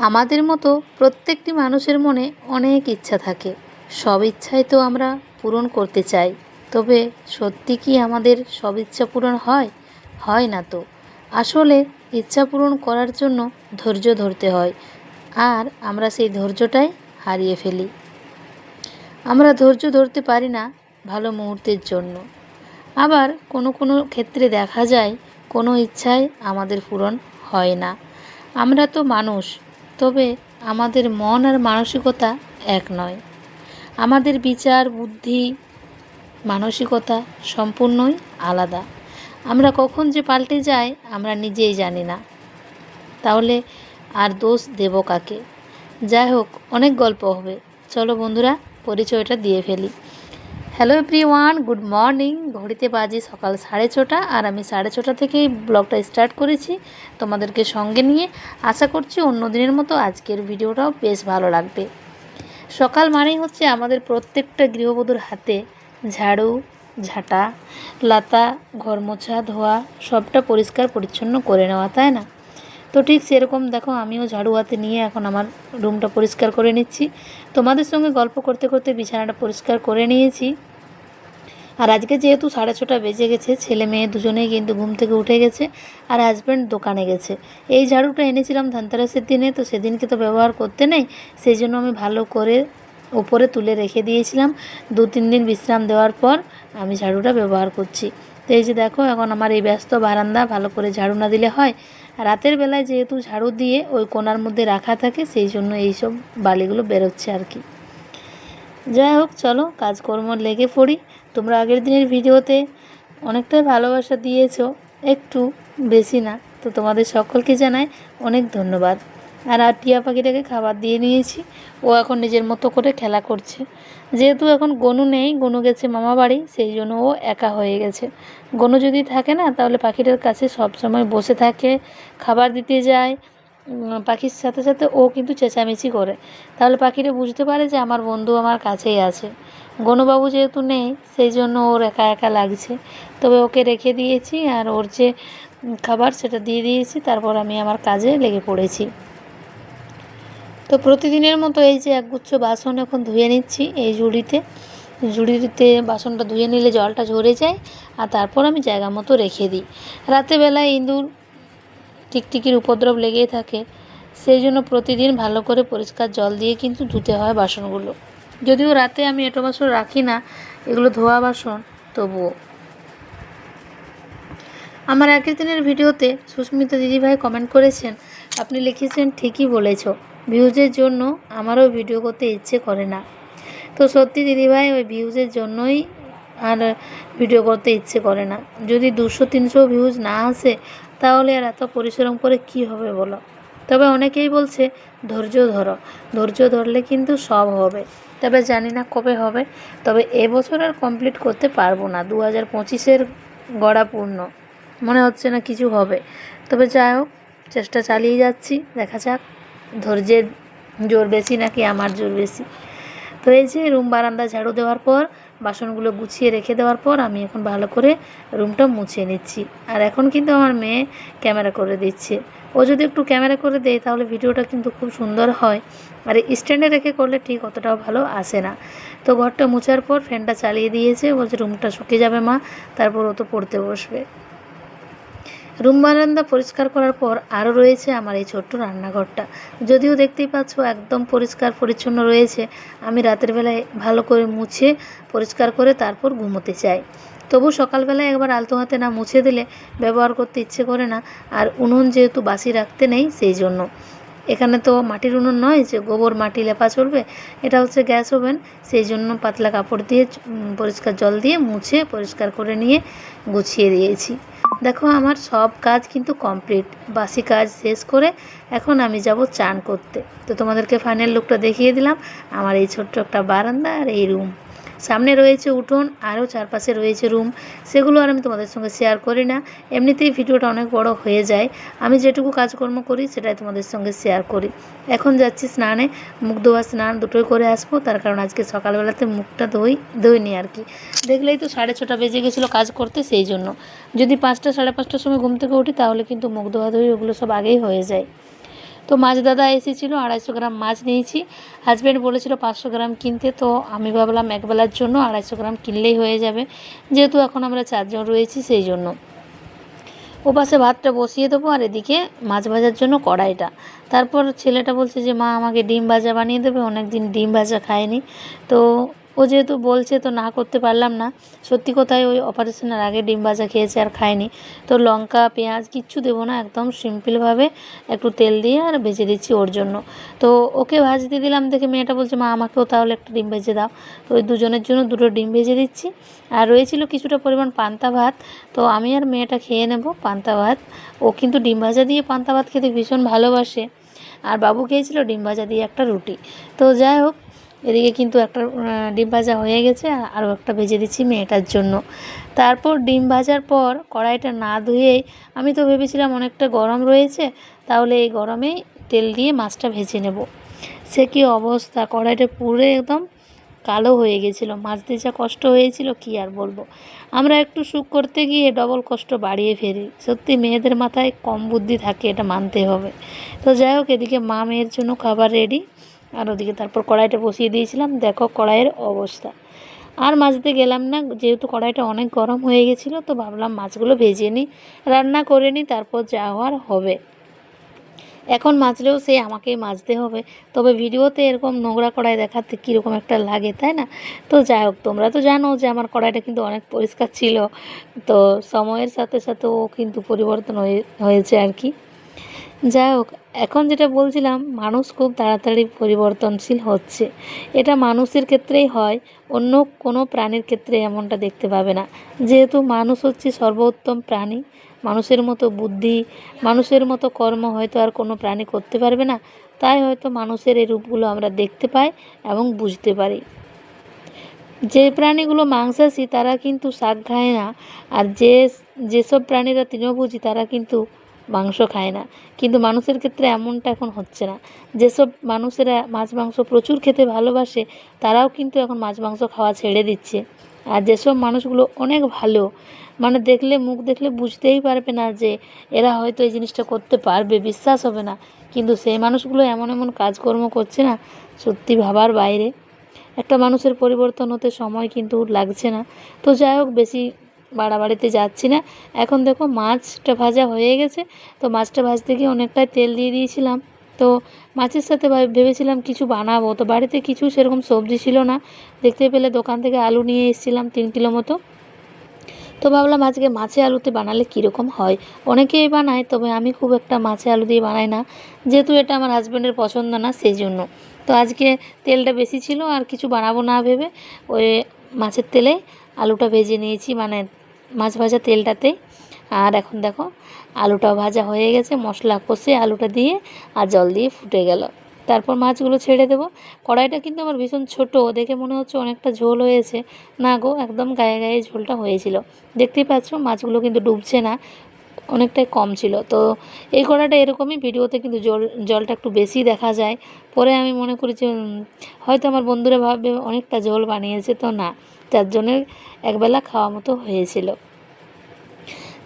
আমাদের মতো প্রত্যেকটি মানুষের মনে অনেক ইচ্ছা থাকে। সব ইচ্ছাই তো আমরা পূরণ করতে চাই। তবে সত্যি কি আমাদের সব ইচ্ছা পূরণ হয়? হয় না তো। আসলে ইচ্ছা পূরণ করার জন্য ধৈর্য ধরতে হয়। আর আমরা সেই ধৈর্যটাই হারিয়ে ফেলি। আমরা ধৈর্য ধরতে পারি না ভালো মুহূর্তের জন্য। আবার কোনো কোনো ক্ষেত্রে দেখা যায়, কোনো ইচ্ছাই আমাদের পূরণ হয় না। আমরা তো মানুষ তবে আমাদের মন আর মানসিকতা এক নয়। আমাদের বিচার, বুদ্ধি, মানসিকতা সম্পূর্ণই আলাদা। আমরা কখন যে পাল্টে যাই, আমরা নিজেই জানি না। তাহলে আর দোষ দেব কাকে? যাই হোক, অনেক গল্প হবে। চলো বন্ধুরা, পরিচয়টা দিয়ে ফেলি। Hello everyone, good morning. ঘড়িতে বাজে সকাল সাড়ে ছটা, আর আমি সাড়ে ছটা থেকেই ব্লগটা স্টার্ট করেছি তোমাদেরকে সঙ্গে নিয়ে। আশা করছি অন্য দিনের মতো আজকের ভিডিওটাও বেশ ভালো লাগবে। সকাল মানেই হচ্ছে আমাদের প্রত্যেকটা গৃহবধূর হাতে ঝাড়ু, ঝাঁটা, লাতা ঘর মোছা ধোয়া, সবটা পরিষ্কার পরিচ্ছন্ন করে নেওয়া, তাই না? তো ঠিক সেরকম দেখো, আমিও ঝাড়ু হাতে নিয়ে এখন আমার রুমটা পরিষ্কার করে নিচ্ছি। তোমাদের সঙ্গে গল্প করতে করতে বিছানাটা পরিষ্কার করে নিয়েছি। আর আজকে যেহেতু সাড়ে ছটা বেজে গেছে, ছেলে মেয়ে দুজনেই কিন্তু ঘুম থেকে উঠে গেছে আর হাজব্যান্ড দোকানে গেছে। এই ঝাড়ুটা এনেছিলাম ধানতেরাসের দিনে, তো সেদিনকে তো ব্যবহার করতে নেই সেই জন্য আমি ভালো করে ওপরে তুলে রেখে দিয়েছিলাম। দু তিন দিন বিশ্রাম দেওয়ার পর আমি ঝাড়ুটা ব্যবহার করছি। তো এই যে দেখো, এখন আমার এই ব্যস্ত বারান্দা, ভালো করে ঝাড়ু না দিলে হয়। রাতের বেলায় যেহেতু ঝাড়ু দিয়ে ওই কোনার মধ্যে রাখা থাকে, সেই জন্য এইসব বালিগুলো বেরোচ্ছে আর কি। যাই হোক, চলো কাজকর্ম লেগে পড়ি। তোমরা আগের দিনের ভিডিওতে অনেকটাই ভালোবাসা দিয়েছ, একটু বেশি না। তো তোমাদের সকলকে জানাই অনেক ধন্যবাদ। আর আর টিয়া পাখিটাকে খাবার দিয়ে নিয়েছি। ও এখন নিজের মতো করে খেলা করছে। যেহেতু এখন গনু নেই, গনু গেছে মামা বাড়ি, সেই জন্য ও একা হয়ে গেছে। গনু যদি থাকে না, তাহলে পাখিটার কাছে সব সময় বসে থাকে, খাবার দিতে যায়। পাখির সাথে সাথে ও কিন্তু চেঁচামেচি করে। তাহলে পাখিটা বুঝতে পারে যে আমার বন্ধু আমার কাছেই আছে। গনুবাবু যেহেতু নেই, সেই জন্য ওর একা একা লাগছে। তবে ওকে রেখে দিয়েছি আর ওর যে খাবার সেটা দিয়ে দিয়েছি, তারপর আমি আমার কাজে লেগে পড়েছি। তো প্রতিদিনের মতো এই যে একগুচ্ছ বাসন এখন ধুয়ে নিচ্ছি এই ঝুড়িতে। ঝুড়িতে বাসনটা ধুয়ে নিলে জলটা ঝরে যায় আর তারপর আমি জায়গা মতো রেখে দিই। রাতেবেলায় ইঁদুর টিকটিকির উপদ্রব লেগেই থাকে, সেই জন্য প্রতিদিন ভালো করে পরিষ্কার জল দিয়ে কিন্তু ধুতে হয় বাসনগুলো। যদিও রাতে আমি এটো বাসন রাখি না, এগুলো ধোয়া বাসন, তবুও। আমার আগের দিনের ভিডিওতে সুস্মিতা দিদিভাই কমেন্ট করেছেন, আপনি লিখেছেন ঠিকই বলেছ। ভিউজের জন্য আমারও ভিডিও করতে ইচ্ছে করে না। তো সত্যি দিদিভাই, ওই ভিউজের জন্যই আর ভিডিও করতে ইচ্ছে করে না। যদি দুশো, তিনশো ভিউজ না আসে, তাহলে আর এত পরিশ্রম করে কি হবে বলো? তবে অনেকেই বলছে, ধৈর্য ধরো। ধৈর্য ধরলে কিন্তু সব হবে। তবে জানি না কবে হবে। তবে এবছর আর কমপ্লিট করতে পারব না। দু হাজার পঁচিশের গড়া পূর্ণ। মনে হচ্ছে না কিছু হবে। তবে যাই হোক, চেষ্টা চালিয়ে যাচ্ছি। দেখা যাক। ধৈর্যের জোর বেশি নাকি আমার জোর বেশি? তো এই যে রুম বারান্দা ঝাড়ু দেওয়ার পর, বাসনগুলো গুছিয়ে রেখে দেওয়ার পর আমি এখন ভালো করে রুমটা মুছে নিচ্ছি। আর এখন কিন্তু আমার মেয়ে ক্যামেরা করে দিচ্ছে। ও যদি একটু ক্যামেরা করে দেয় তাহলে ভিডিওটা কিন্তু খুব সুন্দর হয়। আর স্ট্যান্ডে রেখে করলে ঠিক অতটাও ভালো আসে না। তো ঘরটা মুছার পর ফ্যানটা চালিয়ে দিয়েছে। বলছে রুমটা শুকিয়ে যাবে মা, তারপর ও তো পড়তে বসবে। রুম বারান্দা পরিষ্কার করার পর আরও রয়েছে আমার এই ছোট্ট রান্নাঘরটা। যদিও দেখতেই পাচ্ছ একদম পরিষ্কার পরিচ্ছন্ন রয়েছে। আমি রাতের বেলায় ভালো করে মুছে, পরিষ্কার করে তারপর ঘুমোতে চাই। তবু সকালবেলায় একবার আলতো হাতে না মুছে দিলে ব্যবহার করতে ইচ্ছে করে না। আর উনুন যেহেতু বাসি রাখতে নেই, সেই জন্য। এখানে তো মাটির উনুন নয় যে গোবর, মাটি, লেপা চলবে, এটা হচ্ছে গ্যাস ওভেন। সেই জন্য পাতলা কাপড় দিয়ে পরিষ্কার জল দিয়ে মুছে, পরিষ্কার করে নিয়ে গুছিয়ে দিয়েছি। দেখো, আমার সব কাজ কিন্তু কমপ্লিট। বাসি কাজ শেষ করে এখন আমি যাব চান করতে। তো তোমাদেরকে ফাইনাল লুকটা দেখিয়ে দিলাম। আমার এই ছোট্ট একটা বারান্দা আর এই রুম সামনে রয়েছে উঠোন, আরও চারপাশে রয়েছে রুম। সেগুলো আর আমি তোমাদের সঙ্গে শেয়ার করি না। এমনিতেই ভিডিওটা অনেক বড় হয়ে যায়। আমি যেটুকু কাজকর্ম করি, সেটাই তোমাদের সঙ্গে শেয়ার করি। এখন যাচ্ছি স্নানে। মুখ ধোয়া, স্নান দুটোই করে আসব। তার কারণ আজকে সকালবেলাতে মুখটা ধুই, ধুইনি আর কি। দেখলেই তো সাড়ে ছটা বেজে গেছিল কাজ করতে, সেই জন্য। যদি পাঁচটা, সাড়ে পাঁচটার সময় ঘুম থেকে উঠি, তাহলে কিন্তু মুখ ধোয়া ধুই ওগুলো সব আগেই হয়ে যায়। তো মাছ দাদা এসেছিল, আড়াইশো গ্রাম মাছ নিয়েছি। হাজব্যান্ড বলেছিল পাঁচশো গ্রাম কিনতে, তো আমি ভাবলাম একবেলার জন্য আড়াইশো গ্রাম কিনলেই হয়ে যাবে। যেহেতু এখন আমরা চারজন রয়েছি, সেই জন্য। ও পাশে ভাতটা বসিয়ে দেবো, আর এদিকে মাছ ভাজার জন্য কড়াইটা। তারপর ছেলেটা বলছে যে, মা, আমাকে ডিম ভাজা বানিয়ে দেবে। অনেক দিন ডিম ভাজা খায়নি। তো ও যেহেতু বলছে তো না করতে পারলাম না। সত্যি কথাই ওই অপারেশনের আগে ডিম ভাজা খেয়েছে আর খায়নি। তো লঙ্কা, পেঁয়াজ কিচ্ছু দেবো না, একদম সিম্পলভাবে একটু তেল দিয়ে আর ভেজে দিচ্ছি ওর জন্য। তো ওকে ভাজতে দিলাম দেখে মেয়েটা বলছে, মা, আমাকেও তাহলে একটা ডিম ভেজে দাও। তো ওই দুজনের জন্য দুটো ডিম ভেজে দিচ্ছি। আর রয়েছিল কিছুটা পরিমাণ পান্তা ভাত। তো আমি আর মেয়েটা খেয়ে নেব পান্তা ভাত। ও কিন্তু ডিম ভাজা দিয়ে পান্তা ভাত খেতে ভীষণ ভালোবাসে। আর বাবু খেয়েছিল ডিম ভাজা দিয়ে একটা রুটি। তো যাই হোক এদিকে কিন্তু একটা ডিম ভাজা হয়ে গেছে আর আরও একটা ভেজে দিচ্ছি মেয়েটার জন্য। তারপর ডিম ভাজার পর কড়াইটা না ধুয়েই আমি তো ভেবেছিলাম অনেকটা গরম রয়েছে, তাহলে এই গরমেই তেল দিয়ে মাছটা ভেজে নেব। সে কি অবস্থা? কড়াইটা পুরো একদম কালো হয়ে গেছিল। মাছ মাছতে যা কষ্ট হয়েছিল, কি আর বলব? আমরা একটু সুখ করতে গিয়ে ডবল কষ্ট বাড়িয়ে ফেলি। সত্যি মেয়েদের মাথায় কম বুদ্ধি থাকে, এটা মানতে হবে। তো যাই হোক, এদিকে মা মেয়ের জন্য খাবার রেডি আর ওদিকে তারপর কড়াইটা বসিয়ে দিয়েছিলাম। দেখো কড়াইয়ের অবস্থা। আর মাছতে গেলাম না, যেহেতু কড়াইটা অনেক গরম হয়ে গেছিল, তো ভাবলাম মাছগুলো ভেজে নিই। রান্না করে নিই, তারপর যা হওয়ার হবে। এখন মাজলেও সে আমাকেই মাজতে হবে। তবে ভিডিওতে এরকম নোংরা কড়াই দেখাতে কীরকম একটা লাগে, তাই না? তো যাই হোক, তোমরা তো জানো যে আমার কড়াইটা কিন্তু অনেক পরিষ্কার ছিল। তো সময়ের সাথে সাথে ও কিন্তু পরিবর্তন হয়ে, হয়েছে আর কি। যাই হোক এখন যেটা বলছিলাম, মানুষ খুব তাড়াতাড়ি পরিবর্তনশীল হচ্ছে। এটা মানুষের ক্ষেত্রেই হয়, অন্য কোনো প্রাণীর ক্ষেত্রে এমনটা দেখতে পাবে না। যেহেতু মানুষ হচ্ছে সর্বোত্তম প্রাণী, মানুষের মতো বুদ্ধি, মানুষের মতো কর্ম হয়তো আর কোনো প্রাণী করতে পারবে না, তাই হয়তো মানুষের এই রূপগুলো আমরা দেখতে পাই এবং বুঝতে পারি। যে প্রাণীগুলো মাংসাশী, তারা কিন্তু শাক খায় না। আর যে, যেসব প্রাণীরা তৃণভোজী, তারা কিন্তু মাংস খায় না। কিন্তু মানুষের ক্ষেত্রে এমনটা এখন হচ্ছে না। যেসব মানুষেরা মাছ মাংস প্রচুর খেতে ভালোবাসে, তারাও কিন্তু এখন মাছ মাংস খাওয়া ছেড়ে দিচ্ছে। আর যেসব মানুষগুলো অনেক ভালো মানে দেখলে, মুখ দেখলে বুঝতেই পারবে না যে এরা হয়তো এই জিনিসটা করতে পারবে, বিশ্বাস হবে না। কিন্তু সেই মানুষগুলো এমন এমন কাজকর্ম করছে না, সত্যি ভাবার বাইরে। একটা মানুষের পরিবর্তন হতে সময় কিন্তু লাগছে না। তো যাই হোক, বেশি বাড়াবাড়িতে যাচ্ছি না। এখন দেখো মাছটা ভাজা হয়ে গেছে। তো মাছটা ভাজতে গিয়ে অনেকটাই তেল দিয়ে দিয়েছিলাম। তো মাছের সাথে ভেবেছিলাম কিছু বানাবো। তো বাড়িতে কিছু সেরকম সবজি ছিল না। দেখতে পেলে দোকান থেকে আলু নিয়ে এসেছিলাম তিন কিলো মতো। তো ভাবলাম আজকে মাছে আলুতে বানালে কীরকম হয়? অনেকেই বানায়, তবে আমি খুব একটা মাছে আলু দিয়ে বানাই না। যেহেতু এটা আমার হাজব্যান্ডের পছন্দ না সেই জন্য তো আজকে তেলটা বেশি ছিল আর কিছু বানাবো না ভেবে ওই মাছের তেলে আলুটা ভেজে নিয়েছি। মানে মাছ ভাজা তেলটাতে। আর এখন দেখো আলুটা ভাজা হয়ে গেছে, মশলা কষে আলুটা দিয়ে আর জল দিয়ে ফুটে গেল। তারপর মাছগুলো ছেড়ে দেবো। কড়াইটা কিন্তু আমার ভীষণ ছোট, দেখে মনে হচ্ছে অনেকটা ঝোল হয়েছে। না গো, একদম গায়ে গায়ে ঝোলটা হয়েছিল। দেখতেই পাচ্ছ, মাছগুলো কিন্তু ডুবছে না, অনেকটাই কম ছিল। তো এই কড়াটা এরকমই, ভিডিওতে কিন্তু জল, জলটা একটু বেশি দেখা যায়। পরে আমি মনে করি যে হয়তো আমার বন্ধুরা ভাববে অনেকটা ঝোল বানিয়েছে, তো না। চারজনের একবেলা খাওয়া মতো হয়েছিল।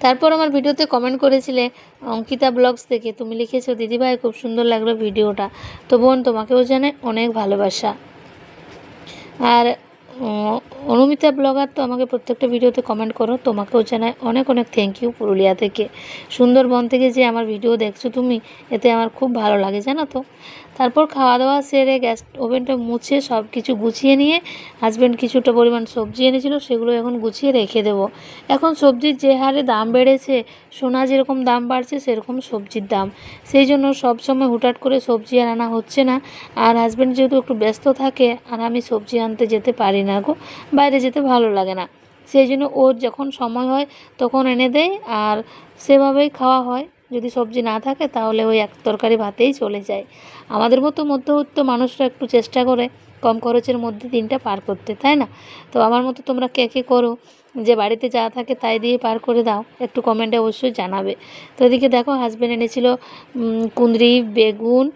তারপর আমার ভিডিওতে কমেন্ট করেছিলে, অঙ্কিতা ব্লগস থেকে, তুমি লিখেছো, দিদিভাই, খুব সুন্দর লাগল ভিডিওটা। তো বোন, তোমাকেও জানে অনেক ভালোবাসা। আর অনুমিতা ব্লগার তো আমাকে প্রত্যেকটা ভিডিওতে কমেন্ট করো, তোমাকেও জানাই অনেক অনেক থ্যাংক ইউ পুরুলিয়া থেকে। সুন্দরবন থেকে যে আমার ভিডিও দেখছ তুমি, এতে আমার খুব ভালো লাগে, জানো তো? তারপর খাওয়া দাওয়া সেরে গ্যাস ওভেনটা মুছে সব কিছু গুছিয়ে নিয়ে হাজব্যান্ড কিছুটা পরিমাণ সবজি এনেছিল, সেগুলো এখন গুছিয়ে রেখে দেবো। এখন সবজির যে হারে দাম বেড়েছে, সোনা যেরকম দাম বাড়ছে, সেরকম সবজির দাম। সেই জন্য সবসময় হুটাট করে সবজি আর আনা হচ্ছে না। আর হাজব্যান্ড যেহেতু একটু ব্যস্ত থাকে, আর আমি সবজি আনতে যেতে পারি না। গো, বাইরে যেতে ভালো লাগে না। সেই জন্য ওর যখন সময় হয় তখন এনে দেয় আর সেভাবেই খাওয়া হয়। যদি সবজি না থাকে তাহলে ওই এক তরকারি ভাতেই চলে যায়। আমাদের মতো মধ্যবিত্ত মানুষরা একটু চেষ্টা করে কম খরচের মধ্যে দিনটা পার করতে, তাই না? তো আমার মতো তোমরা কে কে করো? যে বাড়িতে যা থাকে তাই দিয়ে পার করে দাও, একটু কমেন্টে অবশ্যই জানাবে। তো এদিকে দেখো হাজব্যান্ড এনেছিল কুঁদরি, বেগুন,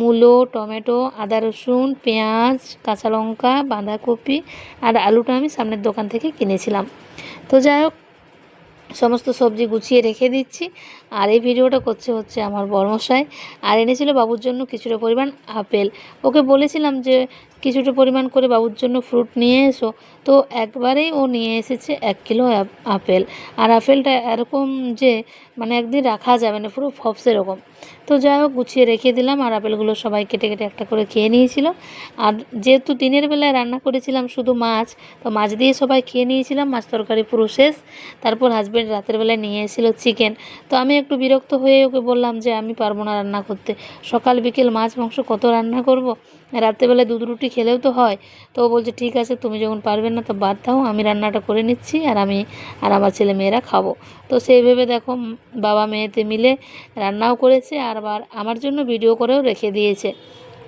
মূলো, টমেটো, আদা রসুন, পেঁয়াজ, কাঁচা লঙ্কা, বাঁধাকপি আর আলুটা আমি সামনের দোকান থেকে কিনেছিলাম। তো যাই হোক, সমস্ত সবজি গুছিয়ে রেখে দিচ্ছি। আর এই ভিডিওটা করছে হচ্ছে আমার বর্মশাই। আর এনেছিল বাবুর জন্য কিছুটা পরিমাণ আপেল। ওকে বলেছিলাম যে, কিছুটা পরিমাণ করে বাবুর জন্য ফ্রুট নিয়ে এসো। তো একবারেই ও নিয়ে এসেছে এক কিলো আপেল। আর আপেলটা এরকম যে মানে একদিন রাখা যাবে না, পুরো ফপস এরকম। তো যাই হোক, গুছিয়ে রেখে দিলাম আর আপেলগুলো সবাই কেটে কেটে একটা করে খেয়ে নিয়েছিল। আর যেহেতু দিনের বেলায় রান্না করেছিলাম শুধু মাছ, তো মাছ দিয়ে সবাই খেয়ে নিয়েছিলাম। মাছ তরকারি পুরো শেষ। তারপর হাজব্যান্ড রাতের বেলায় নিয়ে এসেছিল চিকেন তো আমি একটু বিরক্ত হয়ে ওকে বললাম যে, আমি পারব না রান্না করতে। সকাল বিকেল মাছ, মাংস কত রান্না করব? রাত্রেবেলায় দুধ রুটি খেলেও তো হয়। তো ও বলছে, ঠিক আছে, তুমি যখন পারবে না, তো বাদ দাও। আমি রান্নাটা করে নিচ্ছি আর আমি আর আমার ছেলে মেয়েরা খাব। তো সেই ভেবে দেখো বাবা মেয়েতে মিলে রান্নাও করেছে আর আবার আমার জন্য ভিডিও করেও রেখে দিয়েছে।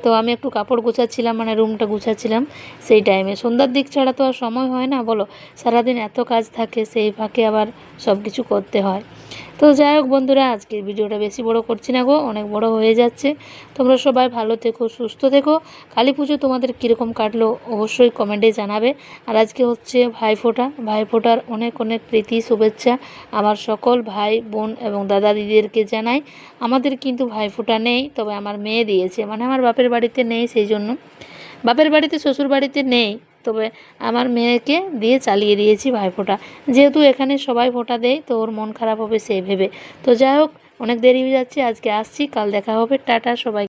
তো আমি একটু কাপড় গুছাচ্ছিলাম মানে রুমটা গুছাচ্ছিলাম সেই টাইমে। সন্ধ্যার দিক ছাড়া তো আর সময় হয় না, বলো। সারাদিন এত কাজ থাকে, সেই ফাঁকে আবার সব কিছু করতে হয়। তো যাই হোক বন্ধুরা, আজকের ভিডিওটা বেশি বড় করছি না গো, অনেক বড় হয়ে যাচ্ছে। তোমরা সবাই ভালো থেকো, সুস্থ থেকো। কালী পুজো তোমাদের কীরকম কাটলো অবশ্যই কমেন্টে জানাবে। আর আজকে হচ্ছে ভাইফোঁটা ভাইফোঁটার অনেক অনেক প্রীতি, শুভেচ্ছা আমার সকল ভাই, বোন এবং দাদা দিদিদেরকে জানাই। আমাদের কিন্তু ভাইফোঁটা নেই, তবে আমার মেয়ে দিয়েছে। মানে আমার বাপের বাড়িতে নেই সেই জন্য। বাপের বাড়িতে শ্বশুর বাড়িতে নেই। তবে আমার মেয়েকে দিয়ে চালিয়ে দিয়েছি ভাইফোঁটা। যেহেতু এখানে সবাই ফোঁটা দেয়, তো ওর মন খারাপ হবে সেই ভেবে। তো যাই হোক, অনেক দেরি হয়ে যাচ্ছে, আজকে আসছি, কাল দেখা হবে। টাটা সবাই